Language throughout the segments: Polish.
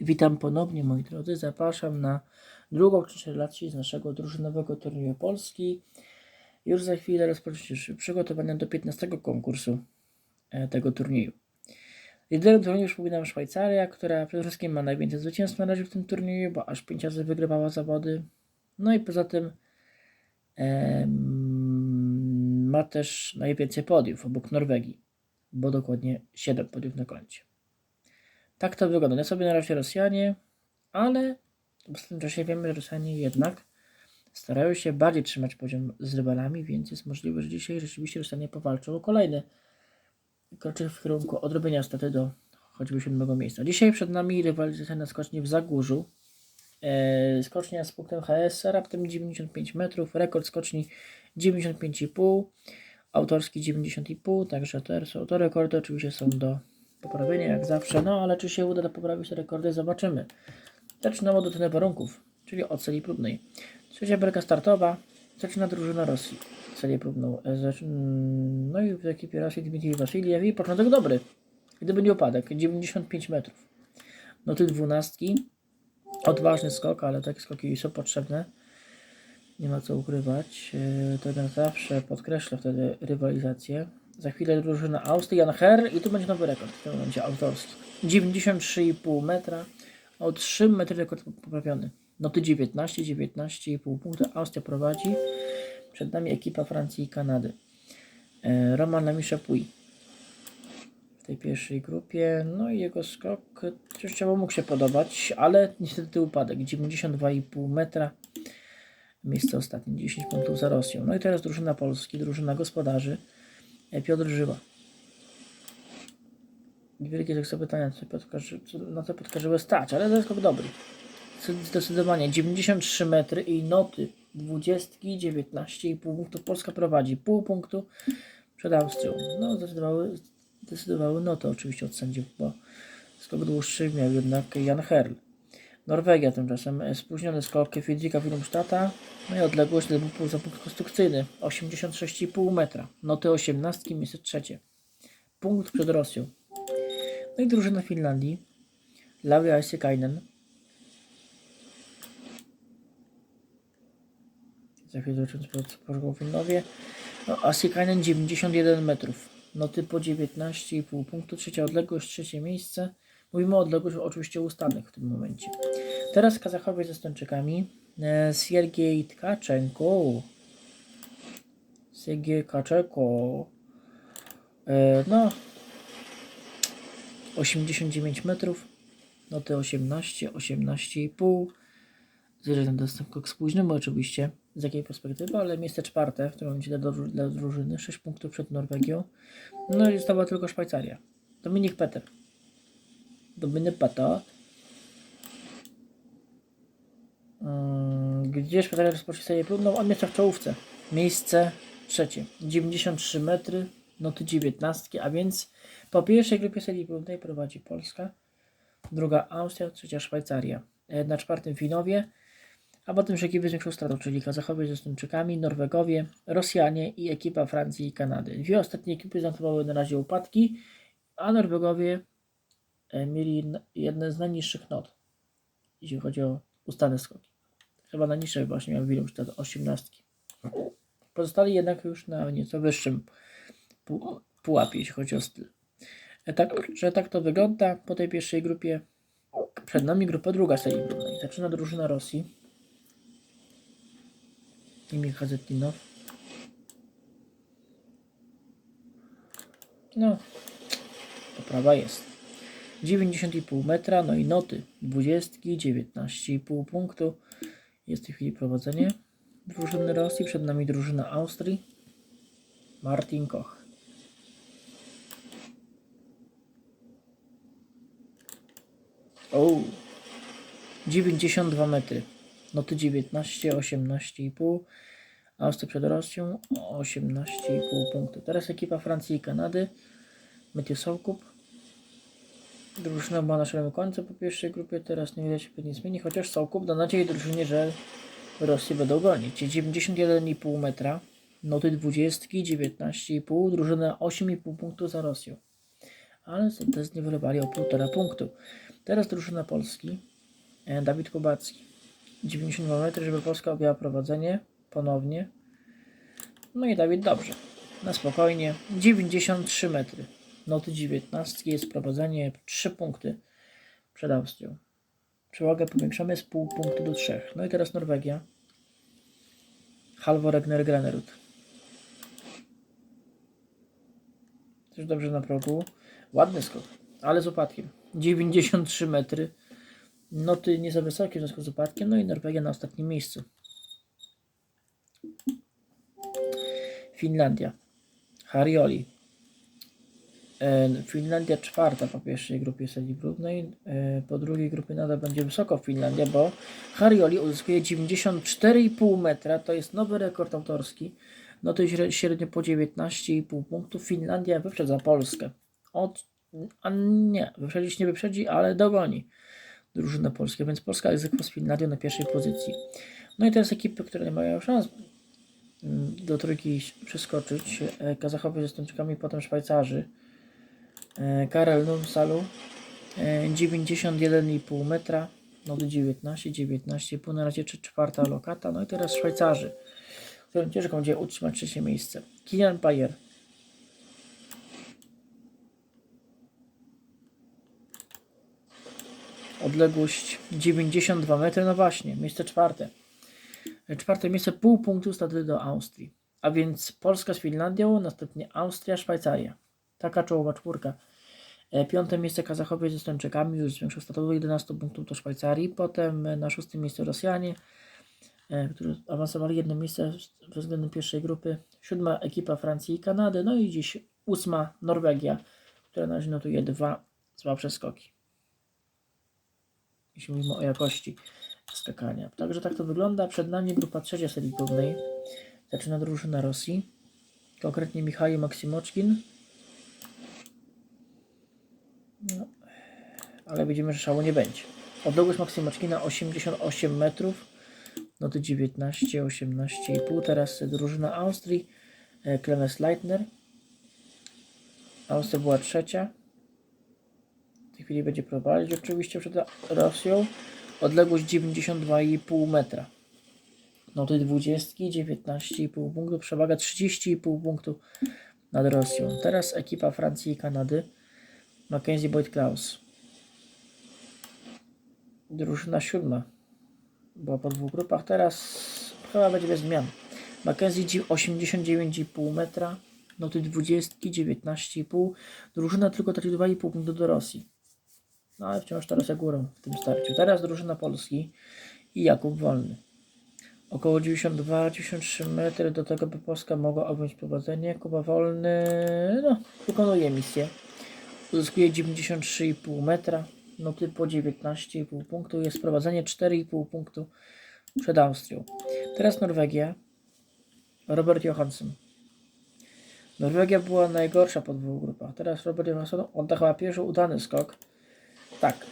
Witam ponownie moi drodzy. Zapraszam na drugą relacji z naszego drużynowego turnieju Polski. Już za chwilę rozpocznie się przygotowania do 15 konkursu e, tego turnieju. Liderem turnieju przypominam Szwajcaria, która przede wszystkim ma najwięcej zwycięstw na razie w tym turnieju, bo aż 5 razy wygrywała zawody. No i poza tym ma też najwięcej podiów obok Norwegii, bo dokładnie 7 podiów na koncie. Tak to wygląda. Nie sobie na razie Rosjanie, ale w tym czasie wiemy, że Rosjanie jednak starają się bardziej trzymać poziom z rywalami, więc jest możliwe, że dzisiaj rzeczywiście Rosjanie powalczą o kolejny kroczy w kierunku odrobienia staty do choćby siódmego miejsca. Dzisiaj przed nami rywalizacja na skoczni w Zagórzu. E, skocznia z punktem HS raptem 95 metrów, rekord skoczni 95,5, autorski 90,5, także są, to rekordy oczywiście są do poprawienia jak zawsze, no ale czy się uda poprawić te rekordy zobaczymy. Zaczynamy od oceny warunków, czyli od celi próbnej. Trzecia belka startowa, zaczyna drużyna Rosji. Celię próbną. E, mm, No i w ekipie Rosji Dmitrij Wasiliew i początek dobry. Gdyby nie upadek, 95 metrów. No ty dwunastki, odważny skok, ale takie skoki są potrzebne. Nie ma co ukrywać. E, To jak zawsze podkreślę wtedy rywalizację. Za chwilę drużyna Austrii, Jan Herr i tu będzie nowy rekord w tym momencie autorski. 93,5 metra. O 3 metry rekord poprawiony. Noty 19, 19,5 punktu. Austria prowadzi. Przed nami ekipa Francji i Kanady. E, Roman Namisza-Puy w tej pierwszej grupie. No i jego skok częściowo mógł się podobać, ale niestety upadek. 92,5 metra. Miejsce ostatnie, 10 punktów za Rosją. No i teraz drużyna Polski, drużyna gospodarzy. e, Piotr Żyła. Wielkie tak sobie pytania, co co- na co Żyłę stać, ale to jest skok dobry. Zdecydowanie 93 metry i noty 20, 19,5 punktu. Polska prowadzi pół punktu przed Austrią. No, zdecydowały, zdecydowały noty oczywiście od sędziów, bo skok dłuższy miał jednak Jan Herl. Norwegia tymczasem e, spóźniony skok Friedricha Willemstadta, no i odległość był za punkt konstrukcyjny 86,5 metra. Noty 18, miejsce trzecie. Punkt przed Rosją. No i drużyna Finlandii. Lauri Aisekainen. Za chwilę zobaczymy, co Finowie. No, Aisekainen 91 metrów. Noty po 19,5 punktu. Trzecia odległość, trzecie miejsce. Mówimy o odległości oczywiście ustanych w tym momencie. Teraz Kazachowie ze Stończykami. E, Siergiej Tkaczenko. Siergiej Tkaczenko. E, no, 89 metrów, noty 18, 18,5. Zwierzę dostęp spóźnimy oczywiście, z jakiej perspektywy, ale miejsce czwarte w tym momencie dla, dla drużyny, 6 punktów przed Norwegią. No i została tylko Szwajcaria. Dominik Peter. Dominik Peter. Ym, Gdzie Szwajcaria rozpocznie serię próbną? On miejsce w czołówce. Miejsce trzecie. 93 metry, noty 19, a więc po pierwszej grupie serii próbnej prowadzi Polska, druga Austria, trzecia Szwajcaria. E, Na czwartym Finowie, a potem już ekipy z większą stratą, czyli Kazachowie ze Stończykami, Norwegowie, Rosjanie i ekipa Francji i Kanady. Dwie ostatnie ekipy zanotowały na razie upadki, a Norwegowie mieli n- jedne z najniższych not, jeśli chodzi o ustane skoki. Chyba najniższe właśnie miał Willemstad 18. Pozostali jednak już na nieco wyższym pu- pułapie, jeśli chodzi o styl. E, Tak, że tak to wygląda po tej pierwszej grupie. Przed nami grupa druga serii próbnej. Zaczyna drużyna Rosji. Emil Hazetinow. No, poprawa jest. 90,5 metra, no i noty 20, 19,5 punktu. Jest w tej chwili prowadzenie drużyny Rosji. Przed nami drużyna Austrii. Martin Koch. O, 92 metry. Noty 19, 18,5. Austria przed Rosją 18,5 punktu. Teraz ekipa Francji i Kanady. Matthew Soukup. Drużyna była na szarym końcu po pierwszej grupie. Teraz niewiele się pewnie zmieni. Chociaż Soukup da nadzieję drużynie, że Rosję będą gonić. 91,5 metra. Noty 20, 19,5. Drużyna 8,5 punktu za Rosją. ale te zniwelowali o półtora punktu. Teraz drużyna Polski, e, Dawid Kubacki. 92 metry, żeby Polska objęła prowadzenie ponownie. No i Dawid dobrze, na spokojnie. 93 metry. Noty 19 jest prowadzenie 3 punkty przed Austrią. Przewagę powiększamy z pół punktu do 3. No i teraz Norwegia. Halvor Egner Granerud. Też dobrze na progu. Ładny skok, ale z upadkiem. 93 metry. Noty nie za wysokie w związku z upadkiem. No i Norwegia na ostatnim miejscu. Finlandia. Harioli. E, Finlandia czwarta po pierwszej grupie serii próbnej. E, Po drugiej grupie nadal będzie wysoko Finlandia, bo Harioli uzyskuje 94,5 metra. To jest nowy rekord autorski. No to śre- średnio po 19,5 punktów. Finlandia wyprzedza Polskę. Od, a nie, wyprzedzić nie wyprzedzi, ale dogoni drużynę Polskę, więc Polska egzekwo z Finlandią na pierwszej pozycji. No i teraz ekipy, które nie mają szans mm, do trójki przeskoczyć. E, Kazachowie ze Estończykami, potem Szwajcarzy. E, Karel Numsalu e, 91,5 metra. No do 19, 19,5 na razie czwarta lokata. No i teraz Szwajcarzy, którym ciężko będzie utrzymać trzecie miejsce. Kilian Pajer. Odległość 92 metry, no właśnie, miejsce czwarte. Czwarte miejsce, pół punktu stady do Austrii. A więc Polska z Finlandią, następnie Austria, Szwajcaria. Taka czołowa czwórka. E, Piąte miejsce Kazachowie ze Estończykami, już zwiększył statowo 11 punktów do Szwajcarii. Potem e, na szóstym miejscu Rosjanie, e, którzy awansowali jedno miejsce względem pierwszej grupy. Siódma ekipa Francji i Kanady. No i dziś ósma Norwegia, która na razie notuje dwa dwa przeskoki. Jeśli mówimy o jakości skakania. Także tak to wygląda. Przed nami grupa trzecia serii głównej. Zaczyna drużyna Rosji. Konkretnie Michał Maksimoczkin. No, ale widzimy, że szału nie będzie. Odległość Maksymoczkina 88 metrów. Noty 19, 18,5. Teraz drużyna Austrii. e, Clemens Leitner. Austria była trzecia. W tej chwili będzie prowadzić oczywiście przed Rosją. Odległość 92,5 metra. Noty 20, 19,5 punktu. Przewaga 30,5 punktu nad Rosją. Teraz ekipa Francji i Kanady. Mackenzie Boyd Klaus. Drużyna siódma. Była po dwóch grupach. Teraz chyba będzie bez zmian. Mackenzie dzi- 89,5 metra. Noty 20, 19,5. Drużyna tylko traci 2,5 punktu do Rosji. No ale wciąż ta Rosja górą w tym starciu. Teraz drużyna Polski i Jakub Wolny. Około 92-93 metry do tego, by Polska mogła objąć prowadzenie. Kuba Wolny no, wykonuje misję. Uzyskuje 93,5 metra. Noty po 19,5 punktu. Jest prowadzenie 4,5 punktu przed Austrią. Teraz Norwegia. Robert Johansson. Norwegia była najgorsza po dwóch grupach. Teraz Robert Johansson odda chyba pierwszy udany skok. Tak.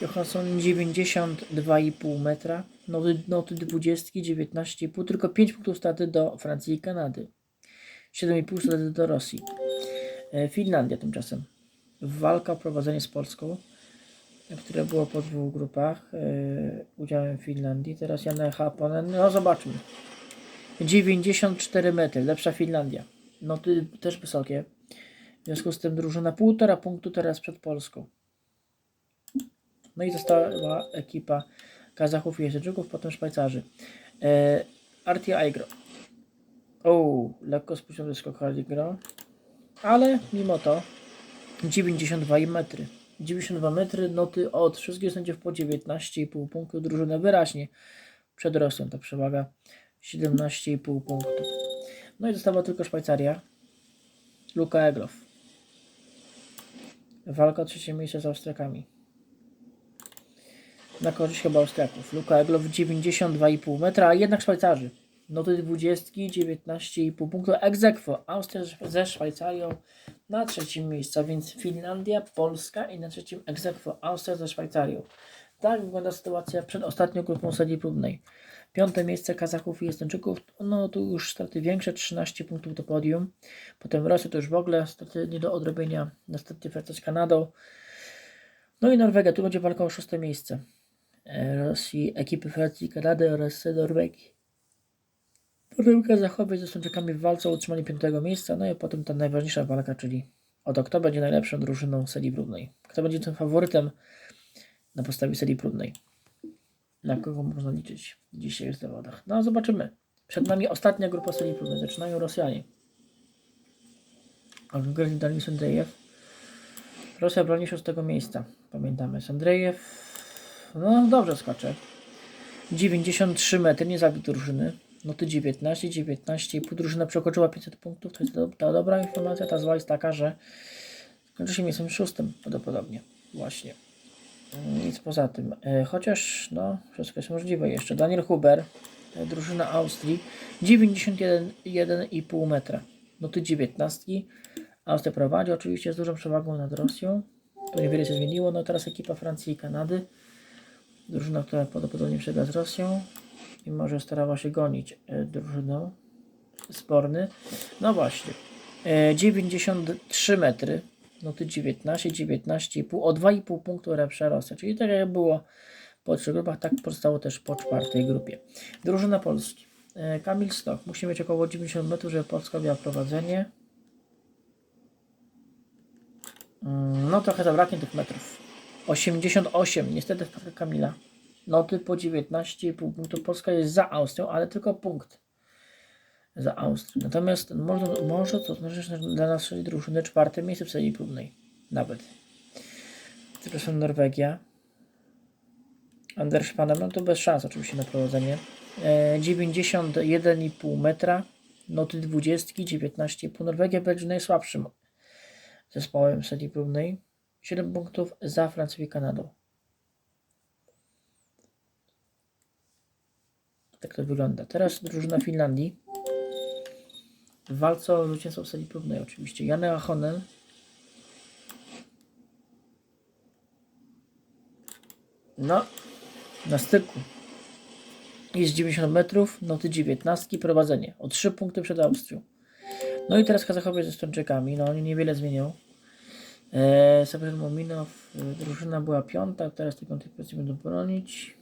Johansson 92,5 metra. Noty, noty 20, 19,5. Tylko 5 punktów straty do Francji i Kanady. 7,5 straty do Rosji. E, Finlandia tymczasem. Walka o prowadzenie z Polską, które było po dwóch grupach e, udziałem Finlandii. Teraz Jan Haponen. No zobaczmy. 94 metry. Lepsza Finlandia. Noty też wysokie. W związku z tym drużyna półtora punktu teraz przed Polską. No i została ekipa Kazachów i Jeźdźczyków, potem Szwajcarzy. E, Artia Aigro. O, lekko spuszczony skok Aigro. Ale mimo to 92 metry. 92 metry, noty od wszystkich sędziów po 19,5 punktu. Drużyna wyraźnie przed Rosją. Ta przewaga 17,5 punktu. No i została tylko Szwajcaria. Luka Eglow. Walka o trzecie miejsce z Austriakami na korzyść chyba Austriaków. Luka Eglow 92,5 metra, a jednak Szwajcarzy. Noty 20, 19,5 punktu. Egzekwo. Austria ze Szwajcarią na trzecim miejscu, więc Finlandia, Polska i na trzecim egzekwo Austria ze Szwajcarią. Tak wygląda sytuacja przed ostatnią grupą serii próbnej. Piąte miejsce Kazachów i Estończyków, no tu już straty większe, 13 punktów do podium. Potem Rosja to już w ogóle straty nie do odrobienia, następnie Francja z Kanadą. No i Norwegia, tu będzie walka o szóste miejsce. E, Rosji, ekipy Francji, Kanady oraz Norwegii. Potem Kazachowie z Estończykami w walce o utrzymanie piątego miejsca, no i potem ta najważniejsza walka, czyli o to, kto będzie najlepszą drużyną serii próbnej. Kto będzie tym faworytem na podstawie serii próbnej. Na kogo można liczyć w zawodach. No zobaczymy. Przed nami ostatnia grupa serii próbnej. Zaczynają Rosjanie. A konkretnie Danis Andrejew. Rosja broni szóstego miejsca. Pamiętamy. Andrejew no dobrze skacze. 93 metry, nie zabił drużyny. No ty 19, 19 i pół drużyna przekroczyła 500 punktów. To jest do, ta dobra informacja. Ta zła jest taka, że kończy się miejscem szóstym prawdopodobnie. Właśnie. Nic poza tym. E, chociaż, no, wszystko jest możliwe jeszcze. Daniel Huber, e, drużyna Austrii, 91,5 metra. No ty 19. Austria prowadzi oczywiście z dużą przewagą nad Rosją. To niewiele się zmieniło. No teraz ekipa Francji i Kanady. Drużyna, która prawdopodobnie przegra z Rosją i może starała się gonić e, drużyną sporny. No właśnie. E, 93 metry. No ty 19, 19,5. O 2,5 punktu lepsza Rosja. Czyli tak jak było po trzech grupach, tak pozostało też po czwartej grupie. Drużyna Polski. E, Kamil Stok. Musi mieć około 90 metrów, żeby Polska miała prowadzenie. Mm, No trochę zabraknie tych metrów. 88, niestety w Kamila. Noty po 19,5 punktu. Polska jest za Austrią, ale tylko punkt za Austrią. Natomiast może, może to że dla naszej drużyny czwarte miejsce w serii próbnej. Nawet. Przepraszam, Norwegia. Anders Panem, no to bez szans oczywiście na prowadzenie. E, 91,5 metra. Noty 20, 19,5. Norwegia będzie najsłabszym zespołem serii próbnej. 7 punktów za Francją i Kanadą. Tak to wygląda. Teraz drużyna Finlandii. W walce o zwycięstwo w serii próbnej oczywiście. Janne Ahonen. No, na styku. Jest 90 metrów, noty 19, prowadzenie. O 3 punkty przed Austrią. No i teraz Kazachowie ze Stończykami. No oni niewiele zmienią. Eee, Severin Mominow, drużyna była piąta, teraz tej piątej pozycji będą bronić.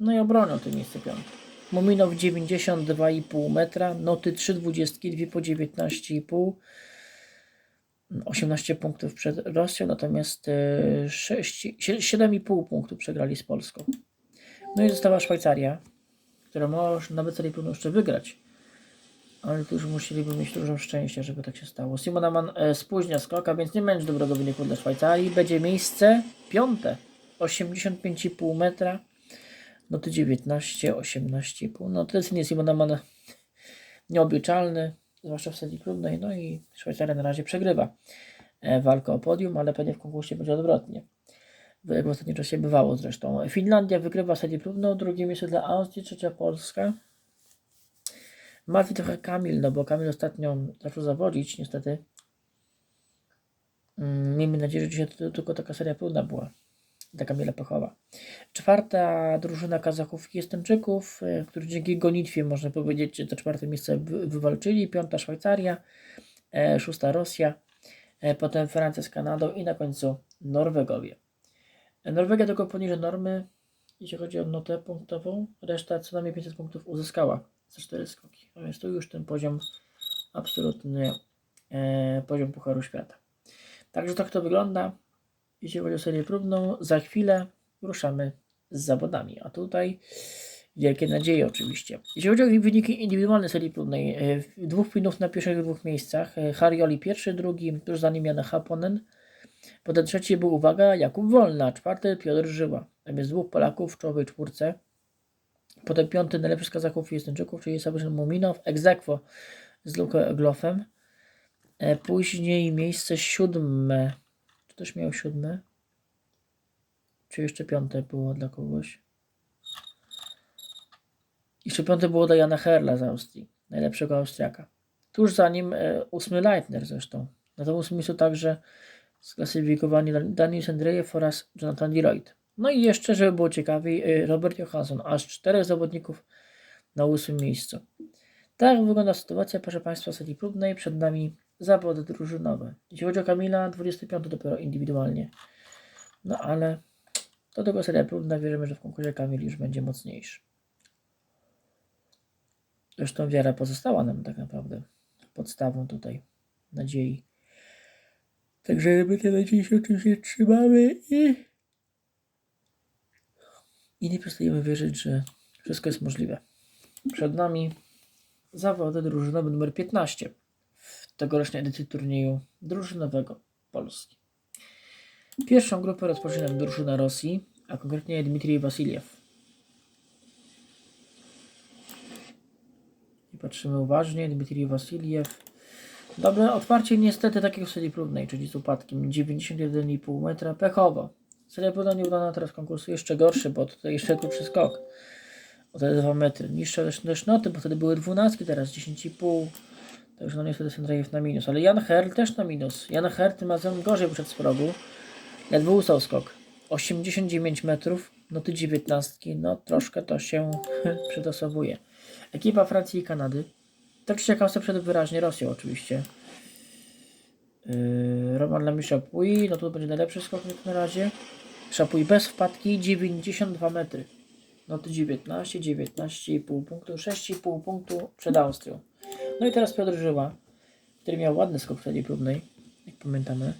No i obronią to miejsce piąte. Mominow 92,5 metra, noty 3,20, 2 po 19,5. 18 punktów przed Rosją, natomiast e, 6, 7,5 punktów przegrali z Polską. No i została Szwajcaria, która może nawet serii próbną jeszcze wygrać. Ale tu już musieliby mieć dużo szczęścia, żeby tak się stało. Simonaman e, spóźnia skoka, więc nie będzie dobrego wyniku dla Szwajcarii. Będzie miejsce piąte. 85,5 metra. No to 19, 18,5. No to jest nie Simonaman nieobliczalny, zwłaszcza w serii próbnej. No i Szwajcaria na razie przegrywa e, walkę o podium, ale pewnie w konkursie będzie odwrotnie. Jak w ostatnim czasie bywało zresztą. Finlandia wygrywa serię próbną, drugie miejsce dla Austrii, trzecia Polska. Martwi trochę Kamil, no bo Kamil ostatnio zaczął zawodzić, niestety. Mm, Miejmy nadzieję, że dzisiaj to tylko taka seria próbna była. Dla Kamila Pechowa. Czwarta drużyna Kazachów i Estończyków, e, którzy dzięki gonitwie, można powiedzieć, to czwarte miejsce wy- wywalczyli. Piąta Szwajcaria, e, szósta Rosja, e, potem Francja z Kanadą i na końcu Norwegowie. Norwegia tylko poniżej normy, jeśli chodzi o notę punktową. Reszta co najmniej 500 punktów uzyskała za 4 skoki. A więc tu już ten poziom absolutny e, poziom Pucharu Świata. Także tak to wygląda. Jeśli chodzi o serię próbną, za chwilę ruszamy z zawodami. A tutaj wielkie nadzieje oczywiście. Jeśli chodzi o wyniki indywidualne serii próbnej, e, dwóch pinów na pierwszych dwóch miejscach. E, Harjoli pierwszy, drugi, tuż za nim Jan Haponen. Potem trzeci był, uwaga, Jakub Wolna, czwarty Piotr Żyła. Tam jest dwóch Polaków w czołowej czwórce. Potem piąty najlepszy z Kazachów i Estończyków, czyli Sabrzyn Muminow, egzekwo z Luką Glofem. E, Później miejsce siódme. Też miał siódme? Czy jeszcze piąte było dla kogoś? Jeszcze piąte było dla Jana Herla z Austrii, najlepszego Austriaka. Tuż za nim e, ósmy Leitner zresztą. Na tym ósmym miejscu także sklasyfikowani Dan- Daniel Andrejew oraz Jonathan Deloitte. No i jeszcze, żeby było ciekawiej, y, Robert Johansson. Aż czterech zawodników na ósmym miejscu. Tak wygląda sytuacja, proszę Państwa, sali próbnej. Przed nami zawody drużynowe. Jeśli chodzi o Kamila, 25 dopiero indywidualnie. No ale to tylko seria próbna. Wierzymy, że w konkursie Kamil już będzie mocniejszy. Zresztą wiara pozostała nam tak naprawdę podstawą tutaj nadziei. Także my tej nadziei się oczywiście trzymamy i, i nie przestajemy wierzyć, że wszystko jest możliwe. Przed nami zawody drużynowe numer 15 w tegorocznej edycji turnieju drużynowego Polski. Pierwszą grupę rozpoczyna drużyna Rosji, a konkretnie Dmitrij Wasiliew. I patrzymy uważnie, Dmitrij Wasiliew. Dobre otwarcie niestety takiego serii próbnej, czyli z upadkiem 91,5 metra, pechowo. Seria próbna nieudana teraz konkursu jeszcze gorszy, bo tutaj jeszcze krótszy skok. O te 2 metry. Niższe też, też noty, bo wtedy były 12, teraz 10,5. Także no niestety Sędrajew na minus. Ale Jan Herl też na minus. Jan Herl tym razem gorzej przed z progu. Ledwo ustał skok. 89 metrów, noty 19. No troszkę to się przytasowuje. Ekipa Francji i Kanady. Tak się ciekawce przed wyraźnie Rosją oczywiście. Yy, Roman Lamy Chapuis, no to będzie najlepszy skok na razie. Chapuis bez wpadki, 92 metry. Noty 19, 19,5 punktu, 6,5 punktu przed Austrią. No i teraz Piotr Żyła, który miał ładny skok w serii próbnej, jak pamiętamy.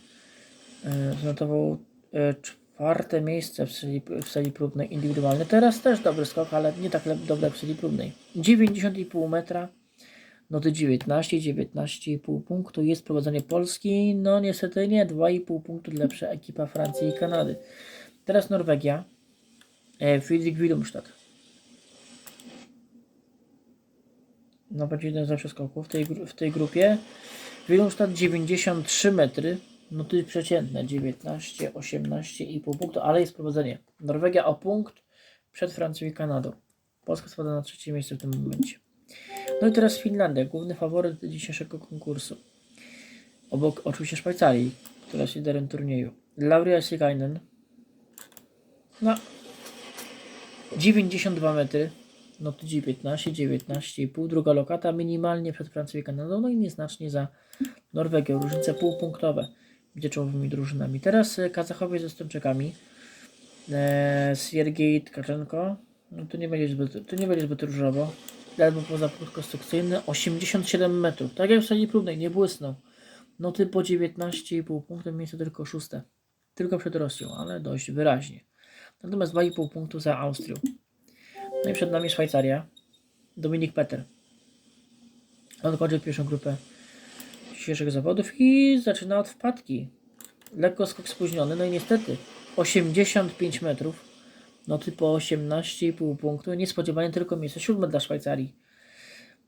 E, Zanotował e, czwarte miejsce w serii, w serii próbnej indywidualnej. Teraz też dobry skok, ale nie tak lep- dobre w serii próbnej. 90,5 metra, noty 19, 19,5 punktu. Jest prowadzenie Polski, no niestety nie, 2,5 punktu lepsza ekipa Francji i Kanady. Teraz Norwegia, Friedrich Wilumstad. No jeden z lepszych skoków w tej, w tej grupie. Wilumstad 93 metry, no to jest przeciętne 19, 18,5 punktu, ale jest prowadzenie. Norwegia o punkt przed Francją i Kanadą. Polska spada na trzecie miejsce w tym momencie. No i teraz Finlandia, główny faworyt dzisiejszego konkursu. Obok oczywiście Szwajcarii, która jest liderem turnieju. Lauria Sikainen. No. 92 metry. No to 19, 19,5. Druga lokata minimalnie przed Francją i Kanadą. No i nieznacznie za Norwegią. Różnice półpunktowe między czołowymi drużynami. Teraz e, Kazachowie ze Stończykami. E, Siergiej Tkaczenko. No to nie będzie zbyt, to nie będzie zbyt różowo. Ledwo poza punkt konstrukcyjny. 87 metrów. Tak jak w sali próbnej, nie błysnął. Noty po 19,5 punktu, miejsce tylko szóste. Tylko przed Rosją, ale dość wyraźnie. Natomiast 2,5 punktu za Austrią. No i przed nami Szwajcaria. Dominik Peter. On kończy pierwszą grupę dzisiejszych zawodów i zaczyna od wpadki. Lekko skok spóźniony, no i niestety 85 metrów. Noty po 18,5 punktu. Niespodziewanie tylko miejsce siódme dla Szwajcarii.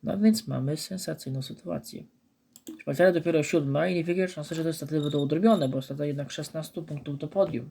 No więc mamy sensacyjną sytuację. Szwajcaria dopiero siódma i niewielkie szanse, że te staty będą udrobione, bo strata jednak 16 punktów do podium.